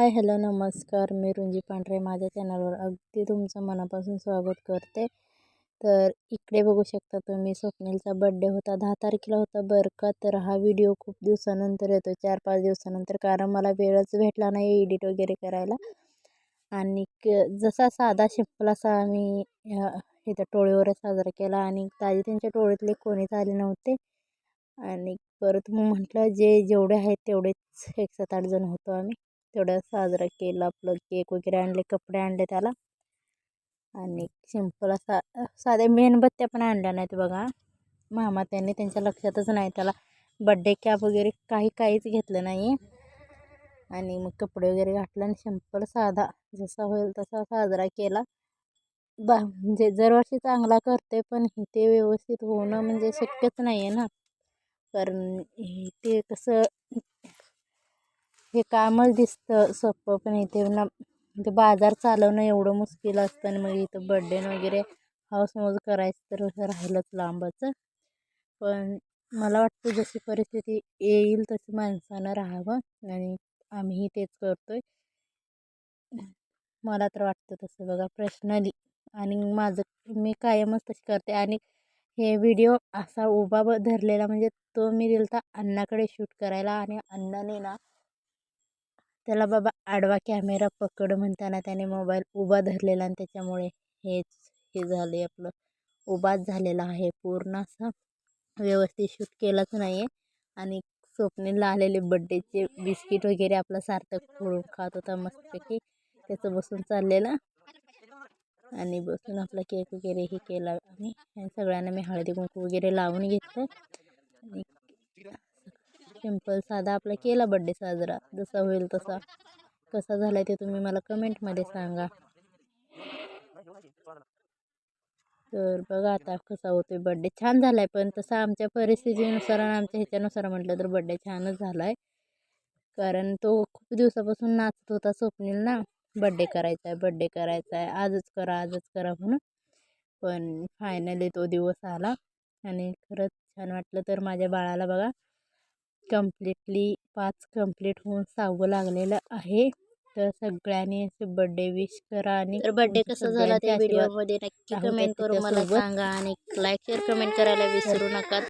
Hi hello नमस्कार. मी रुंजी पांढरे. माझ्या चॅनलवर अगदी तुमचं मनापासून स्वागत करते. तर इकडे बघू शकता तुम्ही स्वप्नीलचा बड्डे होता. दहा तारखेला होता बरं का? तर हा व्हिडिओ खूप दिवसानंतर येतो. चार पाच दिवसानंतर कारण मला वेळच भेटला नाही एडिट वगैरे करायला. आणि जसा साधा सिंपल असा आम्ही इथं टोळीवर साजरा केला. आणि ताजी त्यांच्या टोळीतले कोणीच आले नव्हते. आणि परत मग म्हटलं जे जेवढे आहेत तेवढेच एक सात आठ जण होतो आम्ही. तेवढा साजरा केला आपलं केक वगैरे आणले कपडे आणले त्याला. आणि सिंपल असा साध्या मेणबत्त्या पण आणल्या नाहीत बघा. मामा त्यांनी त्यांच्या लक्षातच नाही त्याला. बड्डे कॅप वगैरे काही काहीच घेतलं नाही. आणि मग कपडे वगैरे घातले आणि सिंपल साधा जसा होईल तसा साजरा केला. बा म्हणजे दरवर्षी चांगला करते पण ते व्यवस्थित होणं म्हणजे शक्यच नाही आहे ना. कारण ते कसं हे कामच दिसतं सोपं पण इथे ना ते बाजार चालवणं एवढं मुश्किल असतं आणि मग इथं बड्डे वगैरे हाऊसमौज करायचं तर राहिलंच लांबच. पण मला वाटतं जशी परिस्थिती येईल तशी माणसानं राहावं आणि आम्हीही तेच करतो आहे मला तर वाटतं तसं बघा पर्सनली आणि माझं मी कायमच तशी करते. आणि हे व्हिडिओ असा उभा ब धरलेला म्हणजे तो मी दिलता अण्णाकडे शूट करायला आणि अण्णाने ना त्याला बाबा आडवा कॅमेरा पकड म्हणताना त्याने मोबाईल उभा धरलेला आणि त्याच्यामुळे हेच हे झाले आपलं. उभाच झालेला आहे पूर्ण असा. व्यवस्थित शूट केलाच नाही आहे आणि स्वप्नेला आलेले बड्डेचे बिस्किट वगैरे आपलं सार्थक फोडून खात होता मस्तपैकी. त्याचं बसून चाललेलं. आणि बसून आपला केक वगैरे हे केला आम्ही. सगळ्यांना मी हळदी कुंकू वगैरे लावून घेतलं. आणि सिंपल साधा आपला केला बड्डे साजरा. जसा होईल तसा. कसा झाला ते तुम्ही मला कमेंटमध्ये सांगा. तर बघा आता कसा होतो बड्डे छान झाला आहे पण तसा आमच्या परिस्थितीनुसार आणि आमच्या ह्याच्यानुसार म्हटलं तर बड्डे छानच झाला आहे कारण तो खूप दिवसापासून नाचत होता स्वप्नील ना. बड्डे करायचा आहे बड्डे करायचा आहे आजच करा आजच करा म्हणून. पण फायनली तो दिवस आला. आणि खरंच छान वाटलं तर माझ्या बाळाला बघा. कम्प्लिटली पाच कंप्लीट होऊन सहावं लागलेलं आहे तर सगळ्यांनी असे बड्डे विश करा आणि तर बड्डे कसा झाला त्या व्हिडिओमध्ये नक्की कमेंट करून मला. सांगा आणि लाईक शेअर कमेंट करायला विसरू नका